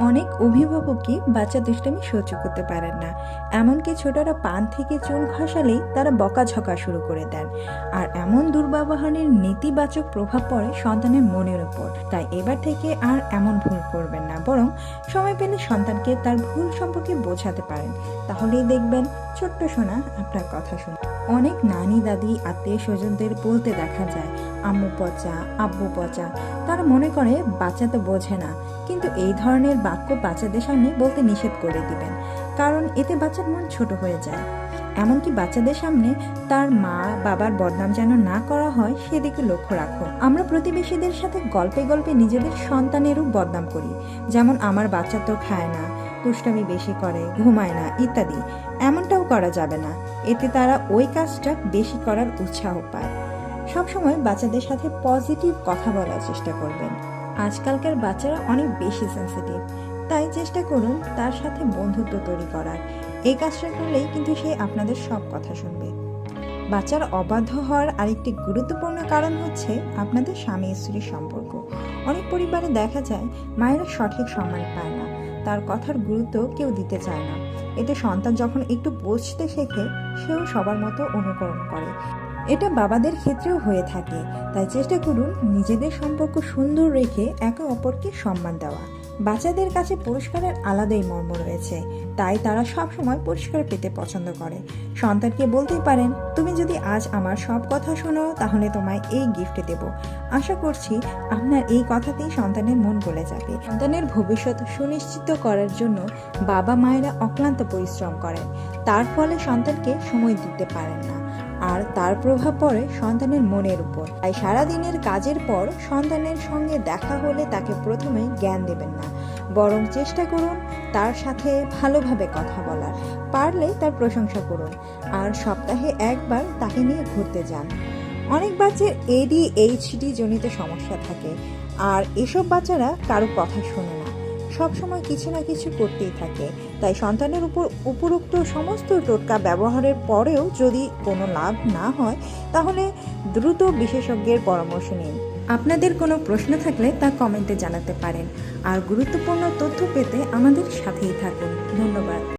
অনেক অভিভাবকই বাচ্চা দুষ্টামি সহ্য করতে পারেন না। এমনকি ছোটরা পান থেকে চুল খসালেই তারা বকাঝকা শুরু করে দেন। আর এমন দুর্ব্যবহারের নেতিবাচক প্রভাব পড়ে সন্তানের মনের ওপর তাই এবার থেকে আর এমন ভুল করবেন না, বরং সময় পেলে সন্তানকে তার ভুল সম্পর্কে বোঝাতে পারেন। তাহলেই দেখবেন, ছোট্ট সোনা আপনার কথা শুনে। অনেক নানি, দাদি, আত্মীয় স্বজনদের বলতে দেখা যায়, আম্মু পচা, আব্বু পচা। তারা মনে করে, বাচ্চা তো বোঝে না। কিন্তু এই ধরনের বাক্য বাচ্চাদের সামনে বলতে নিষেধ করে দিবেন, কারণ এতে বাচ্চার মন ছোট হয়ে যায়। এমনকি বাচ্চাদের সামনে তার মা, বাবার বদনাম যেন না করা হয়, সেদিকে লক্ষ্য রাখো আমরা প্রতিবেশীদের সাথে গল্পে গল্পে নিজেদের সন্তানেরও বদনাম করি, যেমন আমার বাচ্চা তো খায় না, দুষ্টামি বেশি করে, ঘুমায় না, ইত্যাদি। এমনটাও করা যাবে না। এতে তারা ওই কাজটা বেশি করার উৎসাহ পায়। সবসময় বাচ্চাদের সাথে পজিটিভ কথা বলার চেষ্টা করবেন। আজকালকার বাচ্চারা অনেক বেশি সেন্সিটিভ তাই চেষ্টা করুন তার সাথে বন্ধুত্ব তৈরি করার। এই কাজটা করলেই কিন্তু সে আপনাদের সব কথা শুনবে। বাচ্চার অবাধ্য হওয়ার আরেকটি গুরুত্বপূর্ণ কারণ হচ্ছে আপনাদের স্বামী স্ত্রীর সম্পর্ক। অনেক পরিবারে দেখা যায়, মায়েরা সঠিক সম্মান পায় না। তার কথার গুরুত্ব কেউ দিতে চায় না। এতে সন্তান যখন একটু বুঝতে শেখে, সেও সবার মতো অনুকরণ করে। এটা বাবাদের ক্ষেত্রেও হয়ে থাকে। তাই চেষ্টা করুন নিজেদের সম্পর্ক সুন্দর রেখে একে অপরকে সম্মান দেওয়া। বাচ্চাদের কাছে পুরস্কারের আলাদাই মর্ম রয়েছে। তাই তারা সব সময় পুরস্কার পেতে পছন্দ করে। সন্তানকে বলতেই পারেন, তুমি যদি আজ আমার সব কথা শোনো, তাহলে তোমায় এই গিফট দেব। আশা করছি আপনার এই কথাতেই সন্তানের মন গলে যাবে। সন্তানের ভবিষ্যৎ সুনিশ্চিত করার জন্য বাবা মায়েরা অক্লান্ত পরিশ্রম করেন। তার ফলে সন্তানকে সময় দিতে পারেন না। আর তার প্রভাব পড়ে সন্তানের মনের উপর। তাই সারাদিনের কাজের পর সন্তানের সঙ্গে দেখা হলে তাকে প্রথমে জ্ঞান দেবেন না। বরং চেষ্টা করুন তার সাথে ভালোভাবে কথা বলার। পারলে তার প্রশংসা করুন। আর সপ্তাহে একবার তাকে নিয়ে ঘুরতে যান। অনেক বাচ্চার এডিএইচডি জনিত সমস্যা থাকে। আর এসব বাচ্চারা কারও কথা শোনে না। সবসময় কিছু না কিছু করতেই থাকে। তাই সন্তানের উপর উপরোক্ত সমস্ত টোটকা ব্যবহারের পরেও যদি কোনো লাভ না হয়, তাহলে দ্রুত বিশেষজ্ঞের পরামর্শ নিন। আপনাদের কোনো প্রশ্ন থাকলে তা কমেন্টে জানাতে পারেন। আর গুরুত্বপূর্ণ তথ্য পেতে আমাদের সাথেই থাকুন। ধন্যবাদ।